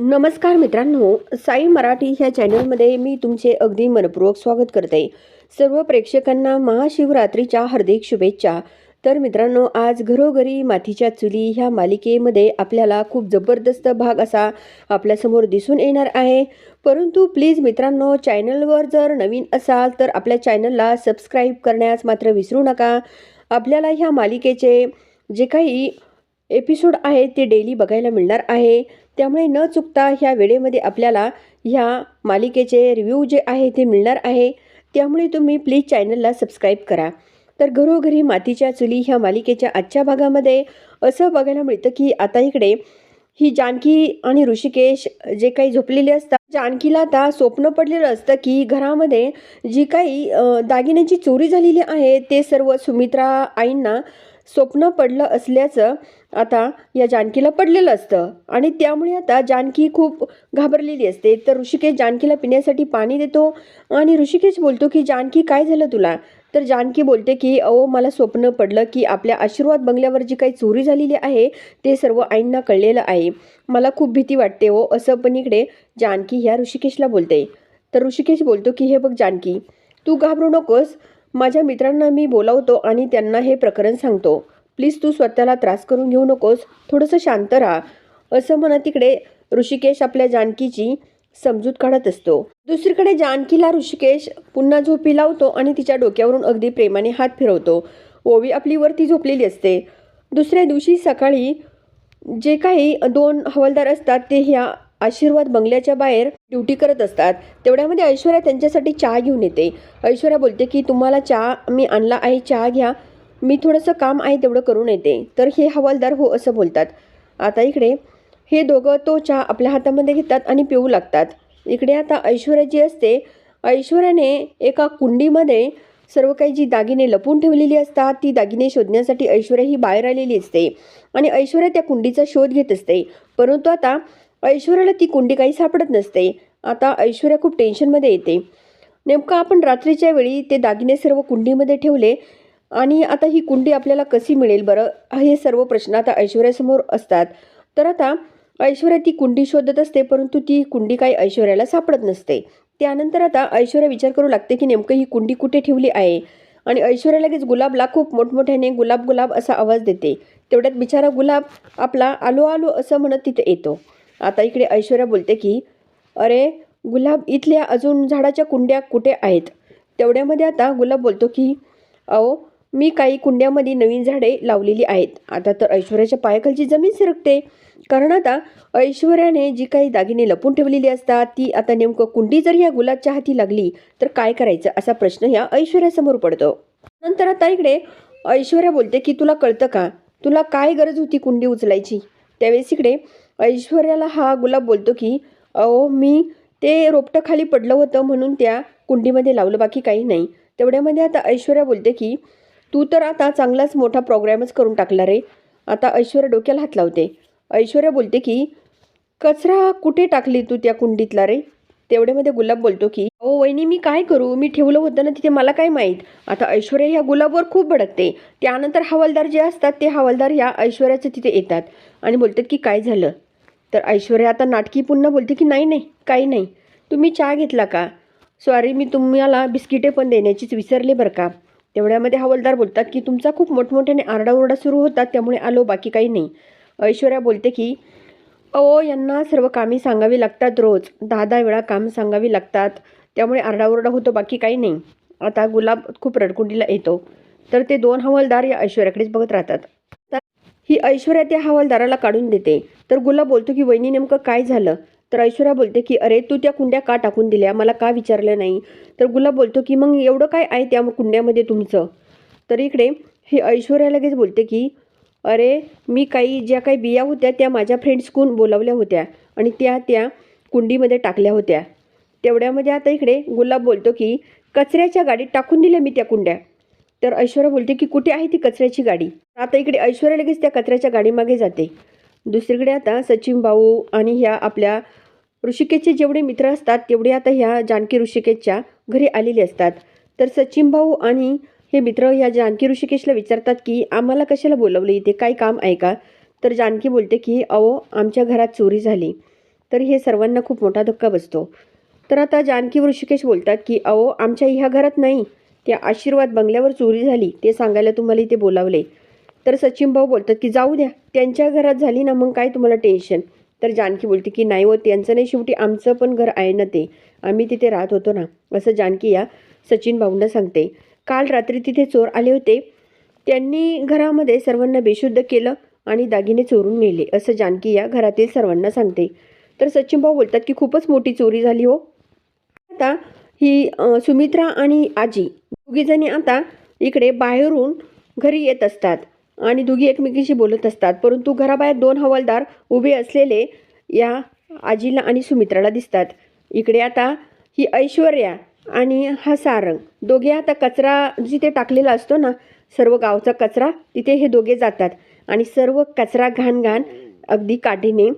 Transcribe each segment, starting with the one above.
नमस्कार मित्रांनो साई मराठी ह्या चॅनलमध्ये मी तुमचे अगदी मनपूर्वक स्वागत करते. सर्व प्रेक्षकांना महाशिवरात्रीच्या हार्दिक शुभेच्छा. तर मित्रांनो आज घरोघरी मातीच्या चुली ह्या मालिकेमध्ये आपल्याला खूप जबरदस्त भाग असा आपल्यासमोर दिसून येणार आहे. परंतु प्लीज मित्रांनो चॅनलवर जर नवीन असाल तर आपल्या चॅनलला सबस्क्राईब करण्यास मात्र विसरू नका. आपल्याला ह्या मालिकेचे जे काही एपिसोड आहेत ते डेली बघायला मिळणार आहे. त्यामुळे न चुकता ह्या वेळेमध्ये आपल्याला ह्या मालिकेचे रिव्ह्यू जे आहे ते मिळणार आहे. त्यामुळे तुम्ही प्लीज चॅनलला सबस्क्राईब करा. तर घरोघरी मातीच्या चुली ह्या मालिकेच्या आजच्या भागामध्ये असं बघायला मिळतं की आता इकडे ही जानकी आणि ऋषिकेश जे काही झोपलेले असतात जानकीला आता स्वप्न पडलेलं असतं की घरामध्ये जी काही दागिन्यांची चोरी झालेली आहे ते सर्व सुमित्रा आईंना स्वप्न पडलं असल्याचं आता या जानकीला पडलेलं असतं. आणि त्यामुळे आता जानकी खूप घाबरलेली असते. तर ऋषिकेश जानकीला पिण्यासाठी पाणी देतो आणि ऋषिकेश बोलतो की जानकी काय झालं तुला? तर जानकी बोलते की अहो मला स्वप्न पडलं की आपल्या आशीर्वाद बंगल्यावर जी काही चोरी झालेली आहे ते सर्व आईंना कळलेलं आहे. मला खूप भीती वाटते हो. असं पण इकडे जानकी ह्या ऋषिकेशला बोलते. तर ऋषिकेश बोलतो की हे बघ जानकी तू घाबरू नकोस. माझ्या मित्रांना मी बोलावतो आणि त्यांना हे प्रकरण सांगतो. प्लीज तू स्वतःला त्रास करून घेऊ नकोस. थोडंसं शांत राहा. असं म्हणत तिकडे ऋषिकेश आपल्या जानकीची समजूत काढत असतो. दुसरीकडे जानकीला ऋषिकेश पुन्हा झोपी लावतो आणि तिच्या डोक्यावरून अगदी प्रेमाने हात फिरवतो. ओवी आपली वरती झोपलेली असते. दुसऱ्या दिवशी सकाळी जे काही दोन हवालदार असतात ते ह्या आशीर्वाद बंगल्याच्या बाहेर ड्युटी करत असतात. तेवढ्यामध्ये ऐश्वर्या त्यांच्यासाठी चहा घेऊन येते. ऐश्वर्या बोलते की तुम्हाला चहा मी आणला आहे चहा घ्या. मी थोडंसं काम आहे तेवढं करून येते. तर हे हवालदार हो असं बोलतात. आता इकडे हे दोघं तो चहा आपल्या हातामध्ये घेतात आणि पिऊ लागतात. इकडे आता ऐश्वर्या जी असते ऐश्वर्याने एका कुंडीमध्ये सर्व काही जी दागिने लपून ठेवलेली असतात ती दागिने शोधण्यासाठी ऐश्वर्या ही बाहेर आलेली असते आणि ऐश्वर्या त्या कुंडीचा शोध घेत असते. परंतु आता ऐश्वर्याला ती कुंडी काही सापडत नसते. आता ऐश्वर्या खूप टेन्शनमध्ये येते. नेमकं आपण रात्रीच्या वेळी ते दागिने सर्व कुंडीमध्ये ठेवले आणि आता ही कुंडी आपल्याला कशी मिळेल बरं? हे सर्व प्रश्न आता ऐश्वर्यासमोर असतात. तर आता ऐश्वर्या ती कुंडी शोधत असते परंतु ती कुंडी काही ऐश्वर्याला सापडत नसते. त्यानंतर आता ऐश्वर्या विचार करू लागते की नेमकं ही कुंडी कुठे ठेवली आहे? आणि ऐश्वर्या लगेच गुलाबला खूप मोठमोठ्याने गुलाब गुलाब असा आवाज देते. तेवढ्यात बिचारा गुलाब आपला आलो आलो असं म्हणत तिथे येतो. आता इकडे ऐश्वर्या बोलते की अरे गुलाब इथल्या अजून झाडाच्या कुंड्या कुठे आहेत? तेवढ्यामध्ये आता गुलाब बोलतो की अहो मी काही कुंड्यामध्ये नवीन झाडे लावलेली आहेत. आता तर ऐश्वर्याच्या पायाखालची जमीन सरकते. कारण आता ऐश्वर्याने जी काही दागिने लपून ठेवलेली असतात ती आता नेमकं कुंडी जर ह्या गुलाबच्या हाती लागली तर काय करायचं असा प्रश्न ह्या ऐश्वर्यासमोर पडतो. नंतर आता इकडे ऐश्वर्या बोलते की तुला कळतं का? तुला काय गरज होती कुंडी उचलायची? त्यावेळेस इकडे ऐश्वर्याला हा गुलाब बोलतो की अहो मी ते रोपटं खाली पडलं होतं म्हणून त्या कुंडीमध्ये लावलं बाकी काही नाही. तेवढ्यामध्ये आता ऐश्वर्या बोलते की तू तर आता चांगलाच मोठा प्रोग्रॅमच करून टाकला रे. आता ऐश्वर्या डोक्याला हात लावते. ऐश्वर्या बोलते की कचरा कुठे टाकली तू त्या कुंडीतला रे? तेवढ्यामध्ये गुलाब बोलतो की ओ वहिनी मी काय करू? मी ठेवलं होतं ना तिथे मला काय माहीत? आता ऐश्वर्या ह्या गुलाबवर खूप भडकते. त्यानंतर हवालदार जे असतात ते हवालदार ह्या ऐश्वर्याचं तिथे येतात आणि बोलतात की काय झालं? तर ऐश्वर्या आता नाटकी पुन्हा बोलते की नाही नाही काही नाही. तुम्ही चहा घेतला का? सॉरी मी तुम्हाला बिस्किटे पण देण्याचीच विसरले बरं का. तेवढ्यामध्ये हवालदार बोलतात की तुमचा खूप मोठमोठ्याने आरडाओरडा सुरू होता त्यामुळे आलो बाकी काही नाही. ऐश्वर्या बोलते की अहो यांना सर्व कामे सांगावी लागतात रोज. दहा दहा वेळा काम सांगावी लागतात. त्यामुळे आरडाओरडा होतो बाकी काही नाही. आता गुलाब खूप रडकुंडीला येतो. तर ते दोन हवालदार या ऐश्वर्याकडेच बघत राहतात. तर ही ऐश्वर्या त्या हवालदाराला काढून देते. तर गुलाब बोलतो की वहिनी नेमकं काय झालं? तर ऐश्वर्या बोलते की अरे तू त्या कुंड्या का टाकून दिल्या? मला का विचारलं नाही? तर गुलाब बोलतो की मग एवढं काय आहे त्या कुंड्यामध्ये तुमचं? तर इकडे हे ऐश्वर्या लगेच बोलते की अरे मी काही ज्या काही बिया होत्या त्या माझ्या फ्रेंड्सकून बोलावल्या होत्या आणि त्या त्या कुंडीमध्ये टाकल्या होत्या. तेवढ्यामध्ये आता इकडे गुलाब बोलतो की कचऱ्याच्या गाडीत टाकून दिल्या मी त्या कुंड्या. तर ऐश्वर्या बोलते की कुठे आहे ती कचऱ्याची गाडी? आता इकडे ऐश्वर्या लगेच त्या कचऱ्याच्या गाडीमागे जाते. दुसरीकडे आता सचिन भाऊ आणि ह्या आपल्या ऋषिकेशचे जेवढे मित्र असतात तेवढे आता ह्या जानकी ऋषिकेशच्या घरी आलेले असतात. तर सचिन भाऊ आणि हे मित्र ह्या जानकी ऋषिकेशला विचारतात की आम्हाला कशाला बोलवलं? इथे काय काम आहे का? तर जानकी बोलते की अहो आमच्या घरात चोरी झाली. तर हे सर्वांना खूप मोठा धक्का बसतो. तर आता जानकी ऋषिकेश बोलतात की अहो आमच्या ह्या घरात नाही. त्या आशीर्वाद बंगल्यावर चोरी झाली. ते सांगायला तुम्हाला इथे बोलावले. तर सचिन भाऊ बोलतात की जाऊ द्या. त्यांच्या घरात झाली ना मग काय तुम्हाला टेन्शन? तर जानकी बोलते की नाही होत यांचं नाही. शेवटी आमचं पण घर आहे ना ते. आम्ही तिथे राहत होतो ना. असं जानकी या सचिन भाऊंना सांगते. काल रात्री तिथे चोर आले होते. त्यांनी घरामध्ये सर्वांना बेशुद्ध केलं आणि दागिने चोरून नेले असं जानकी या घरातील सर्वांना सांगते. तर सचिन भाऊ बोलतात की खूपच मोठी चोरी झाली हो. आता ही सुमित्रा आणि आजी दोघीजणी आता इकडे बाहेरून घरी येत असतात. आणि दोघी एकमेकीशी बोलत असतात. परंतु घराबाहेर दोन हवालदार उभे असलेले या आजीला आणि सुमित्राला दिसतात. इकडे आता ही ऐश्वर्या आणि हा सारंग. दोघे आता कचरा जिथे टाकलेला असतो ना सर्व गावचा कचरा तिथे हे दोघे जातात. आणि सर्व कचरा घाण घाण अगदी काठीने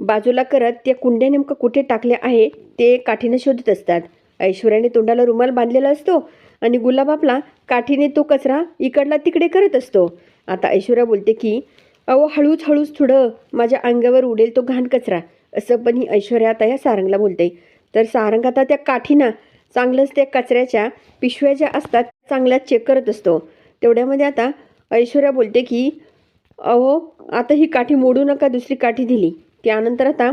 बाजूला करत त्या कुंड्या नेमकं कुठे टाकल्या आहे ते काठीने शोधत असतात. ऐश्वर्याने तोंडाला रुमाल बांधलेला असतो आणि गुलाब आपला काठीने तो कचरा इकडला तिकडे करत असतो. आता ऐश्वर्या बोलते की अहो हळूच हळूच थोडं माझ्या अंगावर उडेल तो घाण कचरा असं पण ही ऐश्वर्या आता या सारंगला बोलते. तर सारंग आता त्या काठीना चांगलंच त्या कचऱ्याच्या पिशव्या ज्या असतात चांगल्या चेक करत असतो. तेवढ्यामध्ये आता ऐश्वर्या बोलते की अहो आता ही काठी मोडू नका दुसरी काठी दिली. त्यानंतर आता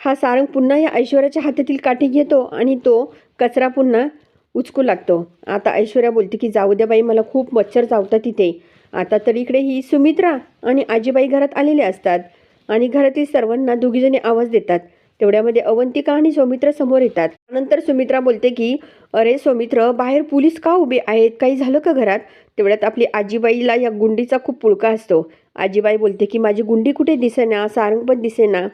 हा सारंग पुन्हा या ऐश्वर्याच्या हातातील काठी घेतो आणि तो कचरा पुन्हा उचकू लागतो. आता ऐश्वर्या बोलते की जाऊ द्या बाई मला खूप मच्छर चावतात तिथे आता तर इकडे ही सुमित्रा आणि आजीबाई घरात आलेले असतात. आणि घरातील सर्वांना दोघीजणी आवाज देतात. तेवढ्यामध्ये अवंतिका आणि सौमित्र समोर येतात. नंतर सुमित्रा बोलते की अरे सौमित्र बाहेर पोलीस का उभे आहेत? काही झालं का घरात? तेवढ्यात आपली आजीबाईला या गुंडीचा खूप पुळका असतो. आजीबाई बोलते की माझी गुंडी कुठे दिसेना? सारंग पण दिसेना.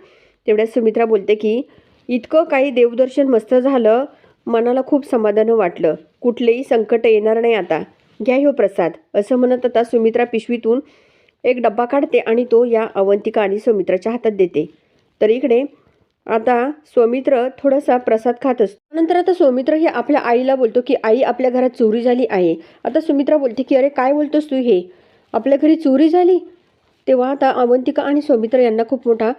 तेवढ्यात सुमित्रा बोलते की इतकं काही देवदर्शन मस्त झालं. मनाला खूप समाधान वाटलं. कुठलेही संकट येणार नाही आता. घ्या हो प्रसाद. असं म्हणत आता सुमित्रा पिशवीतून एक डब्बा काढते आणि तो या अवंतिका आणि सुमित्राच्या हातात देते. तर इकडे आता सौमित्र थोडासा प्रसाद खात असतो. नंतर आता सौमित्र हे आपल्या आईला बोलतो की आई आपल्या घरात चोरी झाली आहे. आता सुमित्रा बोलते की अरे काय बोलतोस तू हे? आपल्या घरी चोरी झाली? तेव्हा आता अवंतिका आणि सौमित्र यांना खूप मोठा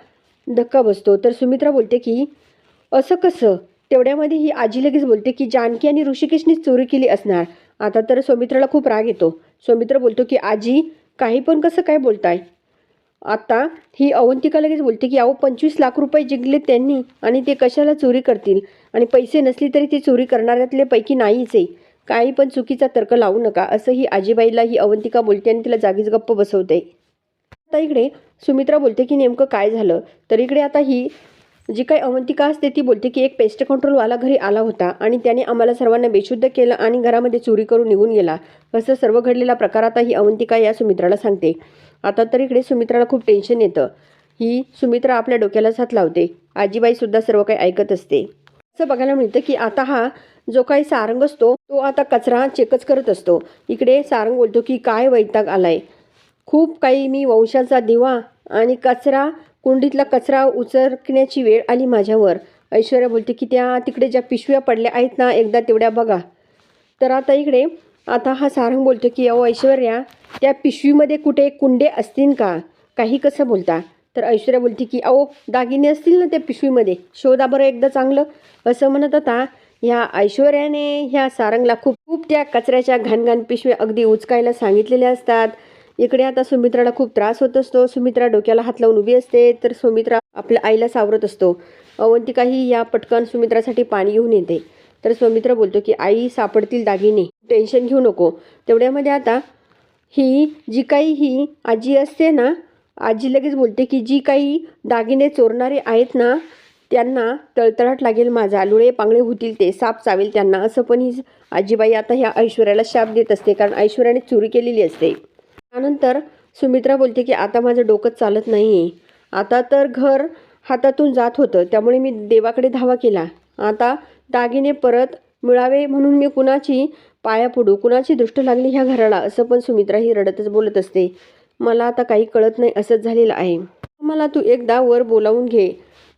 धक्का बसतो. तर सुमित्रा बोलते की असं कसं? तेवढ्यामध्ये ही आजी लगेच बोलते की जानकी आणि ऋषिकेशनीच चोरी केली असणार. आता तर सौमित्राला खूप राग येतो. सौमित्र बोलतो की आजी काही पण कसं काय बोलताय? आता ही अवंतिका लगेच बोलते की अहो पंचवीस लाख रुपये जिंकले त्यांनी आणि ते कशाला चोरी करतील? आणि पैसे नसले तरी ते चोरी करणाऱ्यातले पैकी नाहीच आहे. काही पण चुकीचा तर्क लावू नका असं ही आजीबाईला ही अवंतिका बोलते आणि तिला जागीच गप्प बसवते. आता इकडे सुमित्रा बोलते की नेमकं काय झालं? तर इकडे आता ही जी काही अवंतिका असते ती बोलते की एक पेस्ट कंट्रोलवाला घरी आला होता आणि त्याने आम्हाला सर्वांना बेशुद्ध केलं आणि घरामध्ये चोरी करून निघून गेला. असं सर्व घडलेला प्रकार आता ही अवंतिका या सुमित्राला सांगते. आता तर इकडे सुमित्राला खूप टेन्शन येतं. ही सुमित्रा आपल्या डोक्याला साथ लावते. आजीबाईसुद्धा सर्व काही ऐकत असते. असं बघायला मिळतं की आता हा जो काही सारंग असतो तो आता कचरा चेकच करत असतो. इकडे सारंग बोलतो की काय वैताग आलाय? खूप काही मी वंशाचा दिवा आणि कचरा कुंडीतला कचरा उचरण्याची वेळ आली माझ्यावर. ऐश्वर्या बोलते की त्या तिकडे ज्या पिशव्या पडल्या आहेत ना एकदा तेवढ्या बघा. तर आता इकडे आता हा सारंग बोलतो की अहो ऐश्वर्या त्या पिशवीमध्ये कुठे कुंडे असतील का? काही कसं बोलता? तर ऐश्वर्या बोलते की अहो दागिने असतील ना त्या पिशवीमध्ये? शोधा बरं एकदा चांगलं. असं म्हणत आता ह्या ऐश्वर्याने ह्या सारंगला खूप खूप त्या कचऱ्याच्या घाणघाण पिशव्या अगदी उचकायला सांगितलेल्या असतात. इकडे आता सुमित्राला खूप त्रास होत असतो. सुमित्रा डोक्याला हात लावून उभी असते. तर सुमित्रा आपल्या आईला सावरत असतो. अवंतिकाही या पटकन सुमित्रासाठी पाणी घेऊन येते. तर सुमित्रा बोलतो की आई सापडतील दागिने. टेन्शन घेऊ नको. तेवढ्यामध्ये आता ही जी काही ही आजी असते ना आजी लगेच बोलते की जी काही दागिने चोरणारे आहेत ना त्यांना तळतळाट लागेल माझा. लुळे पांगळे होतील ते. साप चावेल त्यांना. असं पण ही आजीबाई आता ह्या ऐश्वर्याला शाप देत असते. कारण ऐश्वर्याने चोरी केलेली असते. त्यानंतर सुमित्रा बोलते की आता माझं डोकं चालत नाही आहे आता तर घर हातातून जात होतं. त्यामुळे मी देवाकडे धावा केला. आता दागिने परत मिळावे म्हणून मी कुणाची पाया पडू कुणाची दृष्ट लागली ह्या घराला? असं पण सुमित्रा ही रडतच बोलत असते. मला आता काही कळत नाही असंच झालेलं आहे. मला तू एकदा वर बोलावून घे.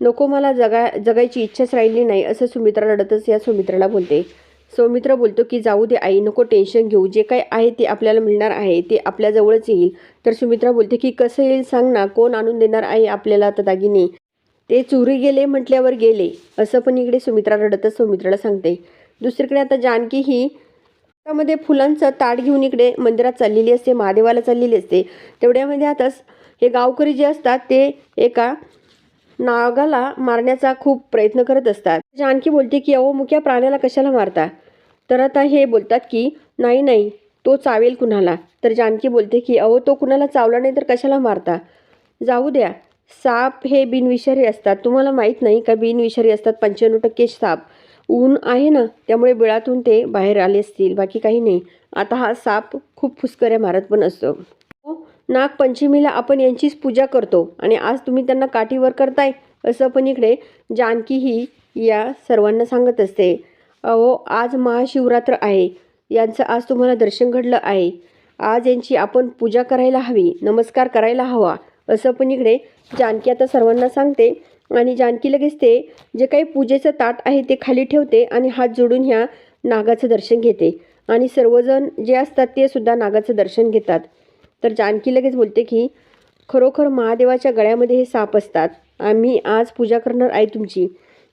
नको मला जगा जगायची इच्छाच राहिली नाही असं सुमित्रा रडतच या सुमित्राला बोलते. सौमित्र बोलतो की जाऊ दे आई नको टेन्शन घेऊ. जे काय आहे ते आपल्याला मिळणार आहे ते आपल्याजवळच येईल. तर सुमित्रा बोलते की कसं येईल सांग ना कोण आणून देणार आहे आपल्याला आता दागिने? ते चोरी गेले म्हटल्यावर गेले. असं पण इकडे सुमित्रा रडतच सुमित्राला सांगते. दुसरीकडे आता जानकी ही त्यामध्ये फुलांचं ताट घेऊन इकडे मंदिरात चाललेली असते महादेवाला चाललेली असते. तेवढ्यामध्ये आताच हे गावकरी जे असतात ते एका नागाला मारण्याचा खूप प्रयत्न करत असतात. जानकी बोलते की अहो मुख्या प्राण्याला कशाला मारता? तर आता हे बोलतात की नाही नाही तो चावेल कुणाला? तर जानकी बोलते की अहो तो कुणाला चावला नाही तर कशाला मारता? जाऊ द्या साप हे बिनविषारी असतात. तुम्हाला माहीत नाही का बिनविषारी असतात पंच्याण्णव टक्के साप. ऊन आहे ना त्यामुळे बिळातून ते बाहेर आले असतील बाकी काही नाही. आता हा साप खूप फुसकऱ्या मारत पण असतो. नागपंचमीला आपण यांचीच पूजा करतो आणि आज तुम्ही त्यांना काठीवर करताय असं पण इकडे जानकी ही या सर्वांना सांगत असते. अहो आज महाशिवरात्र आहे. यांचं आज तुम्हाला दर्शन घडलं आहे. आज यांची आपण पूजा करायला हवी नमस्कार करायला हवा असं पण इकडे जानकी आता सर्वांना सांगते. आणि जानकी लगेच ते जे काही पूजेचं ताट आहे ते खाली ठेवते आणि हात जोडून ह्या नागाचं दर्शन घेते. आणि सर्वजण जे असतात ते सुद्धा नागाचं दर्शन घेतात. तर जानकी लगेच बोलते की खरोखर महादेवाच्या गळ्यामध्ये हे साप असतात. आम्ही आज पूजा करणार आहे तुमची.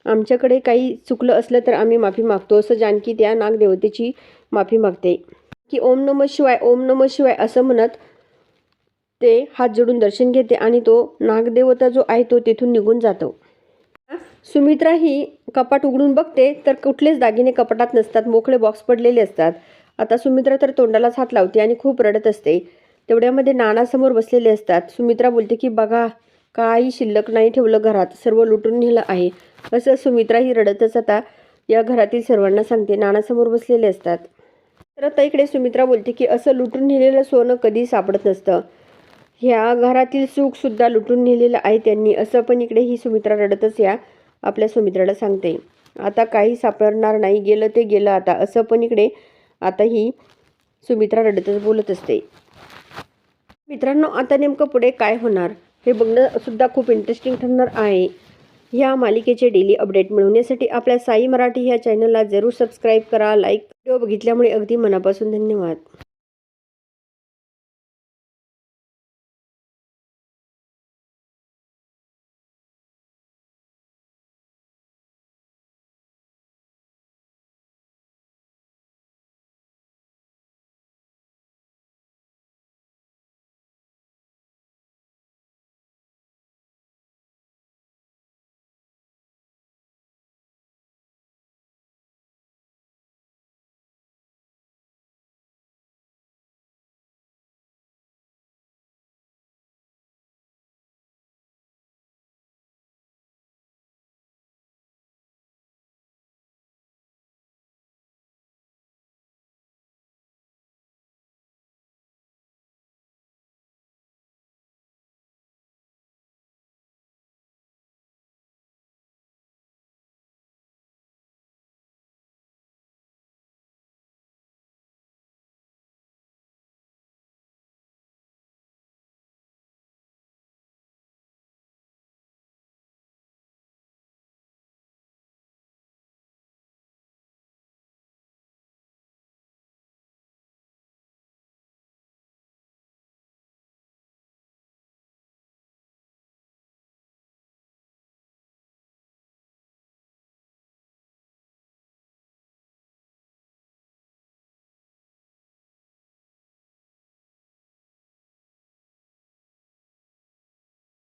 आमच्याकडे काही चुकलं असलं तर आम्ही माफी मागतो. असं जानकी त्या नागदेवतेची माफी मागते. की ओम नम शिवाय ओम नम शिवाय असं म्हणत ते हात जोडून दर्शन घेते आणि तो नागदेवता जो आहे तो तिथून निघून जातो. सुमित्रा ही कपाट उघडून बघते तर कुठलेच दागिने कपाटात नसतात मोकळे बॉक्स पडलेले असतात. आता सुमित्रा तर तोंडालाच हात लावते आणि खूप रडत असते. तेवढ्यामध्ये नानासमोर बसलेले असतात. सुमित्रा बोलते की बघा काही शिल्लक नाही ठेवलं घरात. सर्व लुटून नेलं आहे. असं सुमित्रा ही रडतच आता या घरातील सर्वांना सांगते. नानासमोर बसलेले असतात. तर आता इकडे सुमित्रा बोलते की असं लुटून नेलेलं सोनं कधी सापडत नसतं. ह्या घरातील सुखसुद्धा लुटून नेलेलं आहे त्यांनी. असं पण इकडे ही सुमित्रा रडतच या आपल्या सुमित्राला सांगते. आता काही सापडणार नाही. गेलं ते गेलं आता. असं पण इकडे आता ही सुमित्रा रडतच बोलत असते. मित्रांनो आता नेमकं पुढे काय होणार? हे बघणं सुद्धा खूप इंटरेस्टिंग ठरणार आहे. या मालिकेचे डेली अपडेट मिळवण्यासाठी आपल्या साई मराठी ह्या चॅनलला जरूर सबस्क्राईब करा लाईक व्हिडिओ बघितल्यामुळे अगदी मनापासून धन्यवाद.